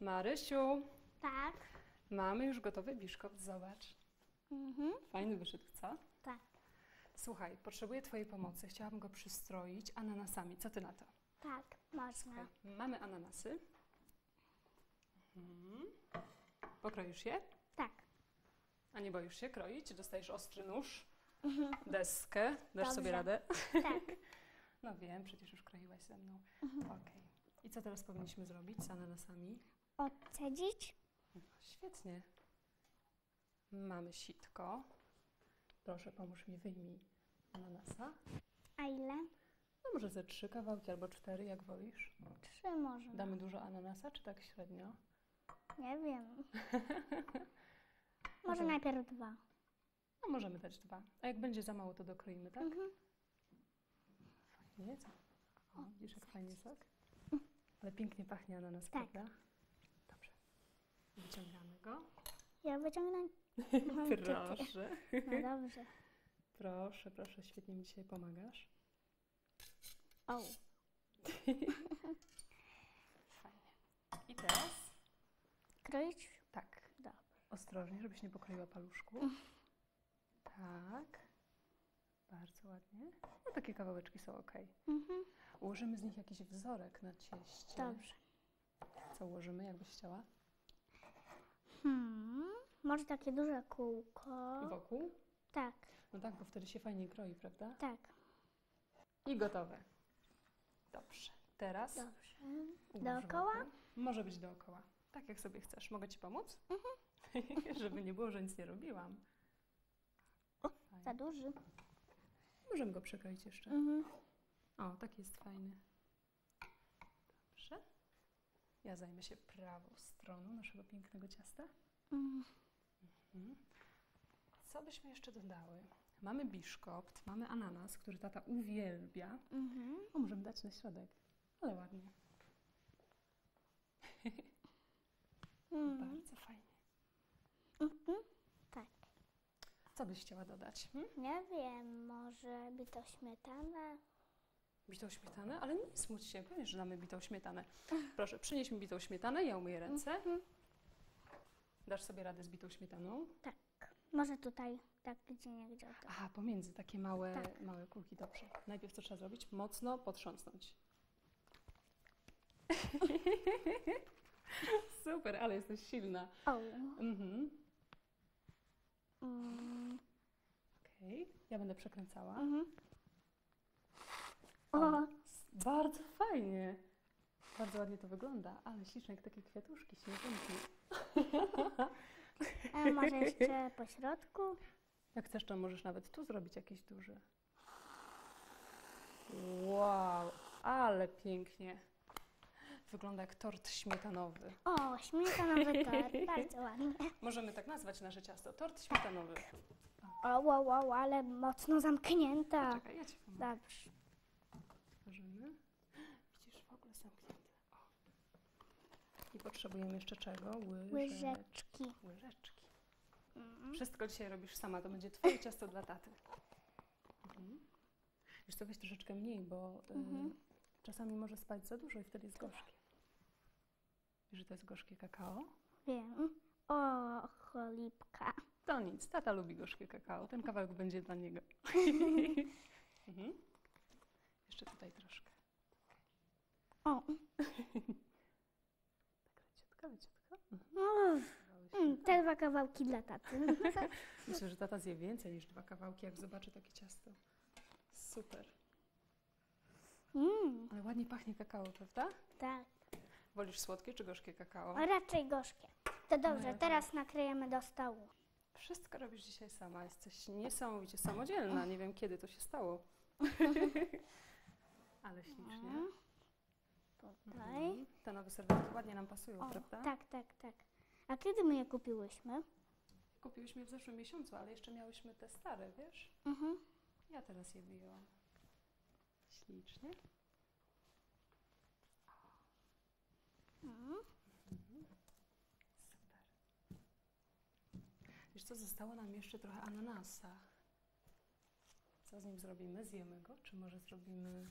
Marysiu, Tak. mamy już gotowy biszkopt, zobacz. Mhm. Fajny wyszedł, co? Tak. Słuchaj, potrzebuję Twojej pomocy. Chciałabym go przystroić ananasami. Co Ty na to? Tak, można. Mamy ananasy. Mhm. Pokroisz je? Tak. A nie boisz się kroić? Dostajesz ostry nóż, deskę. Dasz Dobrze. sobie radę? Tak. No wiem, przecież już kroiłaś ze mną. Mhm. Okej. I co teraz powinniśmy zrobić z ananasami? Odcedzić? Świetnie. Mamy sitko. Proszę, pomóż mi, wyjmij ananasa. A ile? No może ze trzy kawałki albo cztery, jak wolisz. Trzy może. Damy dużo ananasa, czy tak średnio? Nie wiem. Może Może- najpierw dwa. No możemy dać dwa. A jak będzie za mało, to dokroimy, tak? Mhm. Fajnie, co? O, widzisz, jak fajnie sok? Ale pięknie pachnie ananas, Tak. prawda? Wyciągamy go. Ja wyciągnę? Proszę. No dobrze. Proszę, proszę, świetnie mi dzisiaj pomagasz. O. Fajnie. I teraz Kroić? tak, Dobrze. ostrożnie, żebyś nie pokroiła paluszku. Tak. Bardzo ładnie. No takie kawałeczki są ok. Mhm. Ułożymy z nich jakiś wzorek na cieście. Dobrze. Co ułożymy, jakbyś chciała? Hmm. Może takie duże kółko. Wokół? Tak, No tak, bo wtedy się fajnie kroi, prawda? tak. I gotowe. Dobrze. Teraz Dobrze. Dookoła? wokół. Może być dookoła. Tak jak sobie chcesz. Mogę Ci pomóc? Żeby nie było, że nic nie robiłam. Za duży. Możemy go przekroić jeszcze. Mhm. O, taki jest fajny. Dobrze. Ja zajmę się prawą stroną naszego pięknego ciasta. Mm. Mhm. Co byśmy jeszcze dodały? Mamy biszkopt, mamy ananas, który tata uwielbia. Mhm. O, możemy dać na środek, ale ładnie. Mm. Bardzo fajnie. Mhm. Tak. Co byś chciała dodać? Hmm? Nie wiem, może bito śmietanę? Bitą śmietanę? Ale nie smuć się, że damy bitą śmietanę. Proszę, przynieś mi bitą śmietanę, ja umyję ręce. Mhm. Dasz sobie radę z bitą śmietaną? Tak. Może tutaj, tak gdzie nie gdzie to. Aha, pomiędzy takie małe, Tak. małe kulki, dobrze. Najpierw co trzeba zrobić? Mocno potrząsnąć. Super, ale jesteś silna. O. Mhm. Mm. Okej, ja będę przekręcała. Mhm. O. Bardzo fajnie. Bardzo ładnie to wygląda, ale śliczne jak takie kwiatuszki, śnieżynki. A może jeszcze po środku? Jak chcesz, to możesz nawet tu zrobić jakieś duże. Wow, ale pięknie. Wygląda jak tort śmietanowy. O, śmietanowy tort. Bardzo ładnie. Możemy tak nazwać nasze ciasto. Tort śmietanowy. O, wow, wow, ale mocno zamknięta. Czekaj, ja ci pomogę. Dobrze. Otworzymy. Widzisz, w ogóle zamknięte. O. I potrzebujemy jeszcze czego? Łyżeczki. Łyżeczki. Mhm. Wszystko dzisiaj robisz sama, to będzie twoje ciasto dla taty. Mhm. Wiesz co, weź troszeczkę mniej, bo y, Mhm. czasami może spać za dużo i wtedy jest gorzkie. Wiesz, że to jest gorzkie kakao? Wiem. O, cholipka. To nic, tata lubi gorzkie kakao. Ten kawałek będzie dla niego. mhm. Jeszcze tutaj troszkę. O. Tak leciutko, leciutko. Mm, te dwa kawałki dla taty. Myślę, że tata zje więcej niż dwa kawałki, jak zobaczy takie ciasto. Super. Mm, Ale ładnie pachnie kakao, prawda? tak. Wolisz słodkie czy gorzkie kakao? A raczej gorzkie. To dobrze, No, teraz nakryjemy do stołu. Wszystko robisz dzisiaj sama. Jesteś niesamowicie samodzielna. Nie wiem, kiedy to się stało. Ale ślicznie. Mm. Tutaj. Mhm. Te nowe serwetki ładnie nam pasują, O, prawda? tak, tak, tak. A kiedy my je kupiłyśmy? Kupiłyśmy je w zeszłym miesiącu, ale jeszcze miałyśmy te stare, wiesz? Mhm. Ja teraz je wyjęłam. Ślicznie. Super. Wiesz co, zostało nam jeszcze trochę ananasa. Co z nim zrobimy? Zjemy go? Czy może zrobimy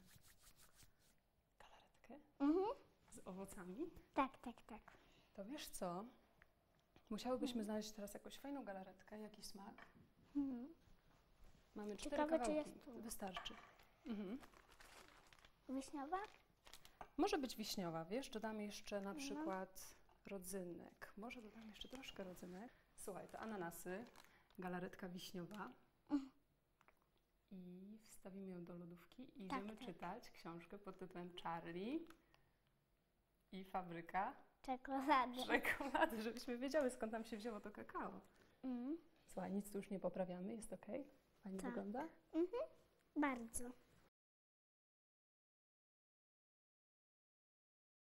Mhm. z owocami? Tak, tak, tak. To wiesz co? Musiałybyśmy znaleźć teraz jakąś fajną galaretkę, jakiś smak. Mhm. Mamy cztery Ciekawe, czy kawałki. jest tu. Wystarczy. Mhm. Wiśniowa? Może być wiśniowa, wiesz? Dodamy jeszcze na No. przykład rodzynek. Może dodamy jeszcze troszkę rodzynek. Słuchaj, to ananasy, galaretka wiśniowa. Mhm. Wstawimy ją do lodówki i Tak, idziemy tak. czytać książkę pod tytułem Charlie i fabryka Czekolady. czekolady, żebyśmy wiedziały skąd nam się wzięło to kakao. Mhm. Słuchaj, nic tu już nie poprawiamy, jest ok? Fajnie Tak. wygląda? Bardzo.